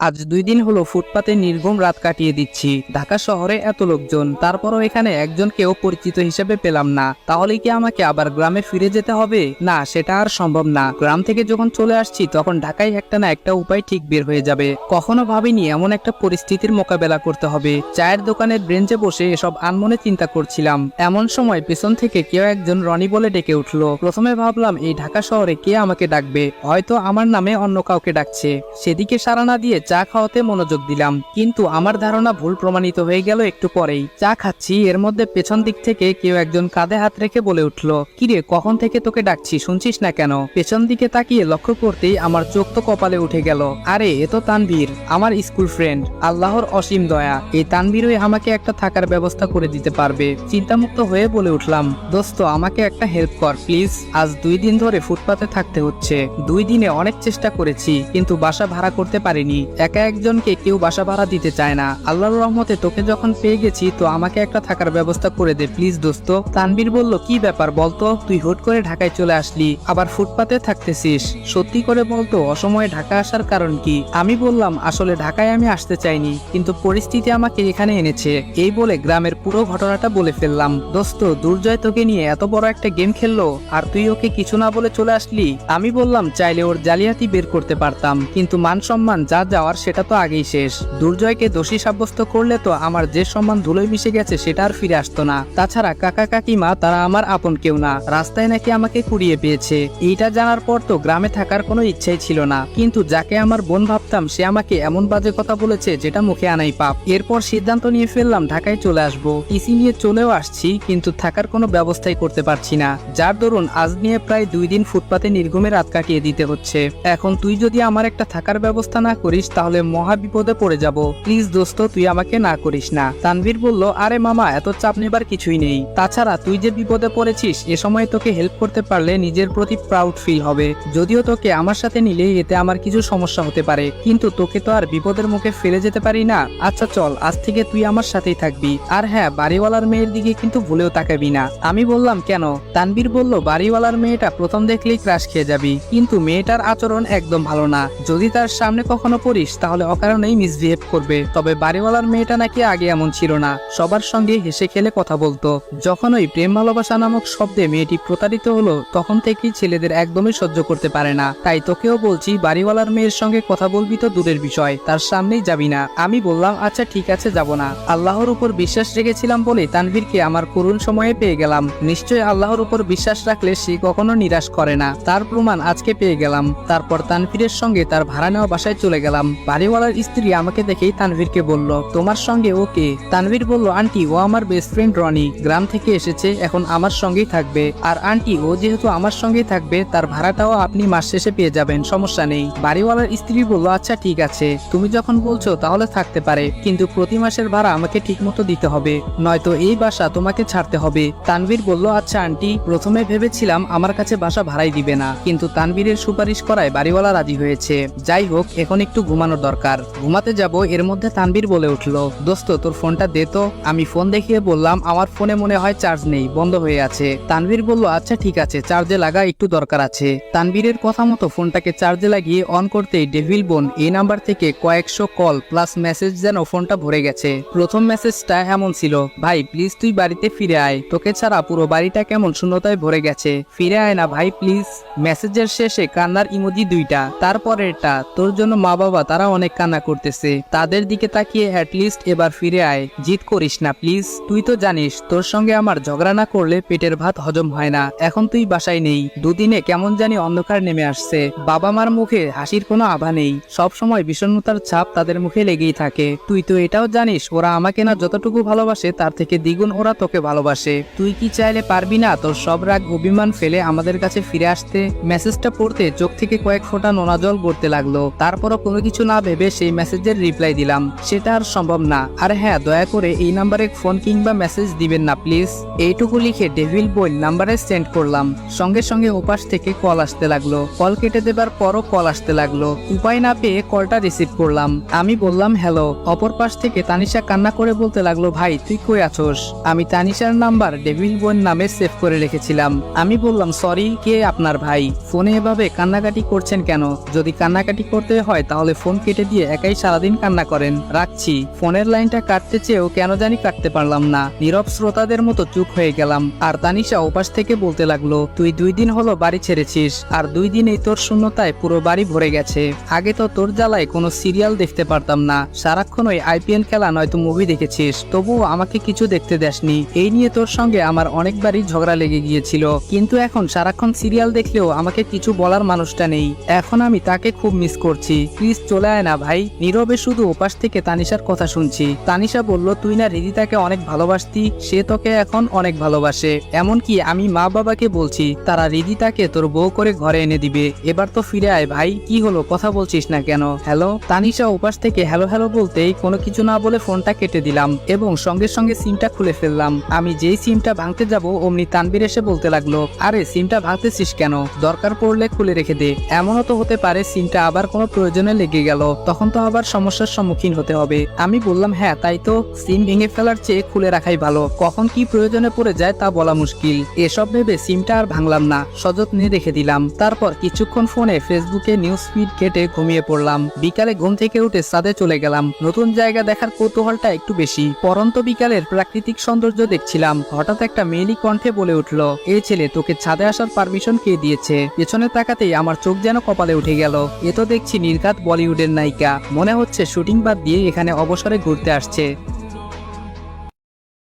আজ দুই দিন হলো ফুটপাতে নির্গম রাত কাটিয়ে দিচ্ছি। ঢাকা শহরে এত লোকজন, তারপরও এখানে একজনকেও পরিচিত হিসেবে পেলাম না। তাহলে কি আমাকে আবার গ্রামে ফিরে যেতে হবে? না, সেটা আর সম্ভব না। গ্রাম থেকে যখন চলে আসছি, তখন ঢাকায় একটা না একটা উপায় ঠিক বের হয়ে যাবে। কখনো ভাবিনি এমন একটা পরিস্থিতির মোকাবেলা করতে হবে। চায়ের দোকানের ব্রেঞ্চে বসে এসব আনমনে চিন্তা করছিলাম। এমন সময় পেছন থেকে কেউ একজন রনি বলে ডেকে উঠল। প্রথমে ভাবলাম, এই ঢাকা শহরে কে আমাকে ডাকবে? হয়তো আমার নামে অন্য কাউকে ডাকছে। সেদিকে সাড়া না দিয়ে চা খাওয়াতে মনোযোগ দিলাম, কিন্তু আমার ধারণা ভুল প্রমাণিত হয়ে গেল একটু পরেই। চা খাচ্ছি, এর মধ্যে পেছন দিক থেকে কেউ একজন কাঁধে হাত রেখে বলে উঠল, কিরে, কখন থেকে তোকে ডাকছি, শুনছিস না কেন? পেছন দিকে তাকিয়ে লক্ষ্য করতেই আমার চোখ তো কপালে উঠে গেল। আরে, এ তো তানভীর, আমার স্কুল ফ্রেন্ড, আল্লাহর অসীম দয়া। এই তানভীরই আমাকে একটা থাকার ব্যবস্থা করে দিতে পারবে। চিন্তামুক্ত হয়ে বলে উঠলাম, দোস্ত, আমাকে একটা হেল্প কর, প্লিজ। আজ দুই দিন ধরে ফুটপাতে থাকতে হচ্ছে। দুই দিনে অনেক চেষ্টা করেছি, কিন্তু বাসা ভাড়া করতে পারিনি। একা একজনকে কেউ বাসা ভাড়া দিতে চায় না। আল্লাহর রহমতে তোকে যখন পেয়ে গেছি, তো আমাকে একটা থাকার ব্যবস্থা করে দে প্লিজ দোস্ত। তানবীর বলল, কি ব্যাপার বলতো তুই হুট করে ঢাকায় চলে আসলি, আবার ফুটপাতে থাকতেছিস। সত্যি করে বলতো অসময়ে ঢাকা আসার কারণ কি? আমি বললাম, আসলে ঢাকায় আমি আসতে চাইনি, কিন্তু পরিস্থিতি আমাকে এখানে এনেছে। এই বলে গ্রামের পুরো ঘটনাটা বলে ফেললাম। দোস্ত, দুর্জয় তোকে নিয়ে এত বড় একটা গেম খেললো, আর তুই ওকে কিছু না বলে চলে আসলি? আমি বললাম, চাইলে ওর জালিয়াতি বের করতে পারতাম, কিন্তু মান সম্মান যা যাওয়ার সেটা তো আগেই শেষ। দুর্জয়কে দোষী সাব্যস্ত করলে তো আমার যে সম্মান ধুলোয় মিশে গেছে সেটা আর ফিরে আসতো না। তাছাড়া কাকা কাকিমা, তারা আমার আপন কেউ না। রাস্তায় নাকি আমাকে কুড়িয়ে পেয়েছে। এইটা জানার পর তো গ্রামে থাকার কোনো ইচ্ছাই ছিল না। কিন্তু যাকে আমার বোন ভাবতাম, সে আমাকে এমন বাজে কথা বলেছে যেটা মুখে আনাই পাপ। এরপর সিদ্ধান্ত নিয়ে ফেললাম, ঢাকায় চলে আসব। ইসি নিয়ে চলেও আসছি, কিন্তু থাকার কোনো ব্যবস্থাই করতে পারছি না। যার দরুন আজ নিয়ে প্রায় দুই দিন ফুটপাতে নির্গমে রাত কাটিয়ে দিতে হচ্ছে। এখন তুই যদি আমার একটা থাকার ব্যবস্থা না করিস তাহলে মহা বিপদে পড়ে যাব। প্লিজ দোস্ত, তুই আমাকে না করিস না। তানভীর বলল, আরে মামা, এত চাপ নেবার কিছুই নেই। তাছাড়া তুই যে বিপদে পড়েছিস, এ সময় তোকে হেল্প করতে পারলে নিজের প্রতি প্রাউড ফিল হবে। যদিও তোকে আমার সাথে নিলে এতে আমার কিছু সমস্যা হতে পারে। কিন্তু তোকে তো আর বিপদের মুখে ফেলে যেতে পারি না। আচ্ছা চল, আজ থেকে তুই আমার সাথেই থাকবি। আর হ্যাঁ বাড়িওয়ালার মেয়ের দিকে কিন্তু ভুলেও তাকাবি না। আমি বললাম, কেন? তানবীর বলল, বাড়িওয়ালার মেয়েটা প্রথম দেখলেই ক্রাশ খেয়ে যাবি। কিন্তু মেয়েটার আচরণ একদম ভালো না। যদি তার সামনে কখনো পড়িস তাহলে অকারণেই মিসবিহেভ করবে। তবে বাড়িওয়ালার মেয়েটা নাকি আগে এমন ছিল না। সবার সঙ্গে হেসে খেলে কথা বলতো। যখন ওই প্রেম ভালোবাসা নামক শব্দে মেয়েটি প্রতারিত হলো, তখন থেকেই ছেলেদের একদমই সহ্য করতে পারে না। তাই তোকেও বলছি, বাড়িওয়ালার মেয়ের সঙ্গে কথা বলবি তো দূরের বিষয়, তার সামনেই যাবি না। আমি বললাম আচ্ছা ঠিক আছে, যাব না। আল্লাহর উপর বিশ্বাস রেখেছিলাম বলে তানভীরকে আমার করুণ সময়ে পেয়ে গেলাম। নিশ্চয় আল্লাহর উপর বিশ্বাস রাখলে সে কখনো নিরাশ করে না। তার প্রমাণ আজকে পেয়ে গেলাম। তারপর তানভীরের সঙ্গে তার ভাড়া নেওয়া বাসায় চলে গেলাম। বাড়িওয়ালার স্ত্রী আমাকে দেখেই তানভীরকে বলল, তোমার সঙ্গে ওকে তানভীর বলল, আন্টি, ও আমার বেস্ট ফ্রেন্ড রনি। গ্রাম থেকে এসেছে, এখন আমার সঙ্গেই থাকবে। আর আন্টি, ও যেহেতু আমার সঙ্গেই থাকবে, তার ভাড়াটাও আপনি মাস শেষে পেয়ে যাবেন, সমস্যা নেই। বাড়িওয়ালার স্ত্রী বলল আচ্ছা ঠিক আছে। তুমি যখন বলছো, তাহলে থাকতে পারে। কিন্তু প্রতি মাসের ভাড়া আমাকে ঠিকমতো দিতে হবে। নয়তো এই বাসা তোমাকে ছাড়তে হবে। তানভীর বলল আচ্ছা আন্টি, প্রথমে ভেবেছিলাম আমার কাছে বাসা ভাড়াই দিবে না। কিন্তু তানভীরের সুপারিশ করায় বাড়িওয়ালা রাজি হয়েছে। যাই হোক, এখন একটু ঘুমানোর দরকার। ঘুমাতে যাব, এর মধ্যে তানভীর বলে উঠল, দোস্ত, তোর ফোনটা দে তো। আমি ফোন দেখিয়ে বললাম, আমার ফোনে মনে হয় চার্জ নেই, বন্ধ হয়ে আছে। তানভীর বলল আচ্ছা ঠিক আছে, চার্জে লাগা একটু দরকার আছে। তানভীরের কথা মতো ফোনটাকে চার্জে লাগিয়ে অন করতেই ডেভিল বোন এই নাম্বার থেকে কয়েকশো কল প্লাস মেসেজ যেন ফোনটা ভরে গেছে। প্রথম মেসেজটা এমন ছিল, ভাই, প্লিজ তুই বাড়িতে ফিরে আয়। তোকে ছাড়া পুরো বাড়িটা কেমন শূন্যতায় ভরে গেছে। ফিরে আয় না, ভাই, প্লিজ। মেসেজের শেষে কান্নার ইমোজি দুইটা, তারপরেরটা, তোর জন্য মা বাবা তারা অনেক কান্না করতেছে। তাদের দিকে তাকিয়ে অ্যাটলিস্ট এবার ফিরে আয়। জিত করিস না প্লিজ তুই তো জানিস, তোর সঙ্গে আমার ঝগড়া না করলে পেটের ভাত হজম হয় না। এখন তুই বাসায় নেই। দুদিনে কেমন জানি অন্ধকার নেমে আসছে। বাবা মার মুখে হাসির কোনো আভা নেই। সব সময় বিষণ্ণতার ছাপ তাদের মুখে লেগেই থাকে। তুই তো এটাও জানিস, ওরা আমাকে না যতটুকু ভালোবাসে, তার থেকে দ্বিগুণ ওরা তোকে ভালোবাসে। তুই কি চাইলে পারবি না তোর সব রাগ, অভিমান ফেলে আমাদের কাছে ফিরে আসতে? মেসেজটা পড়তে চোখ থেকে কয়েক ফোঁটা নোনা জল পড়তে লাগল। তারপরও কোনো কিছু না ভেবে সেই মেসেজের রিপ্লাই দিলাম। সেটা আর সম্ভব না। আর হ্যাঁ দয়া করে এই নাম্বারে ফোন কিংবা মেসেজ দিবেন না প্লিজ এইটুকু লিখে ডেভিল বই নাম্বারে সেন্ড করলাম। সঙ্গে সঙ্গে ওপাশ থেকে কল আসতে লাগল। কল কেটে দেবার পরও কল আসতে লাগল। উপায় না পেয়ে কলটা রিসিভ করলাম। আমি বললাম হ্যালো অপর পাশ থেকে তানিশা কান্না করে বলতে লাগল, ভাই, তুই কই আছোস? আমি তানিশার নাম্বার ডেভিল বোন নামে সেভ করে রেখেছিলাম। আমি বললাম সরি কে আপনার ভাই? ফোনে এভাবে কান্নাকাটি করছেন কেন? যদি কান্নাকাটি করতে হয় তাহলে ফোন কেটে দিয়ে একাই সারাদিন কান্না করেন। রাখছি। ফোনের লাইনটা কাটতে চেয়েও কেন জানি কাটতে পারলাম না। নীরব শ্রোতাদের মতো চুপ হয়ে গেলাম। আর তানিশা ওপাশ থেকে বলতে লাগল, তুই দুই দিন হলো বাড়ি ছেড়েছিস, আর দুই দিনেই তোর শূন্যতায় পুরো বাড়ি ভরে গেছে। আগে তো তোর জ্বালায় কোনো সিরিয়াল দেখতে পারতাম না। সারাক্ষণ ওই আইপিএল খেলা নয়তো মুভি দেখেছিস। তবুও আমাকে কিছু দেখতে দেসনি। এই নিয়ে তোর সঙ্গে আমার অনেকবারই ঝগড়া লেগে গিয়েছিল। কিন্তু এখন সারাক্ষণ সিরিয়াল দেখলেও আমাকে কিছু বলার মানুষটা নেই। এখন আমি তাকে খুব মিস করছি। প্লিজ চলে আয় না ভাই। নীরবে শুধু ওপাশ থেকে তানিশার কথা শুনছি। তানিশা বলল, তুই না রিদিতাকে অনেক ভালোবাসতি, সে তোকে এখন অনেক ভালোবাসে। এমনকি আমি মা বাবাকে বলছি, তারা রিদিতাকে তোর বউ করে ঘরে এনে দিবে। এবার তো ফিরে আয় ভাই, কি হলো, কথা বলছিস না কেন? হ্যালো? তানিশা ওপাশ থেকে হ্যালো হ্যালো বলতেই কোনো কিছু না বলে ফোনটা কেটে দিলাম এবং সঙ্গে সঙ্গে সিমটা খুলে ফেললাম। আমি যেই সিমটা ভাঙতে যাব, অমনি তানবির এসে বলতে লাগল, আরে, সিমটা ভাঙতেছিস কেন? দরকার পড়লে খুলে রেখে দে। এমনও তো হতে পারে, সিমটা আবার কোনো প্রয়োজনে লেগে গেল, তখন তো আবার সমস্যার সম্মুখীন হতে হবে। আমি বললাম হ্যাঁ তাই তো। সিম ভেঙে ফেলার চেয়ে খুলে রাখাই ভালো। কখন কি প্রয়োজনে পড়ে যায় তা বলা মুশকিল। এসব ভেবে সিমটা আর ভাঙলাম না। সযত্নে রেখে দিলাম। তারপর কিছুক্ষণ ফোনে ফেসবুকে নিউজ ফিড কেটে ঘুমিয়ে পড়লাম। বিকালে ঘুম থেকে উঠে সাদে চলে গেলাম। নতুন জায়গা দেখার কৌতূহলটা একটু বেশি। পরন্ত বিকালের প্রাকৃতিক সৌন্দর্য দেখছিলাম। হঠাৎ একটা মেয়েলি কণ্ঠে বলে উঠল এই ছেলে, তোকে ছাদে আসার পারমিশন কে দিয়েছে? পেছনে তাকাতেই আমার চোখ যেন কপালে উঠে গেল। এ তো দেখছি নির্ঘাত বলিউডের নায়িকা। মনে হচ্ছে শুটিং বাদ দিয়ে এখানে অবসরে ঘুরতে আসছে।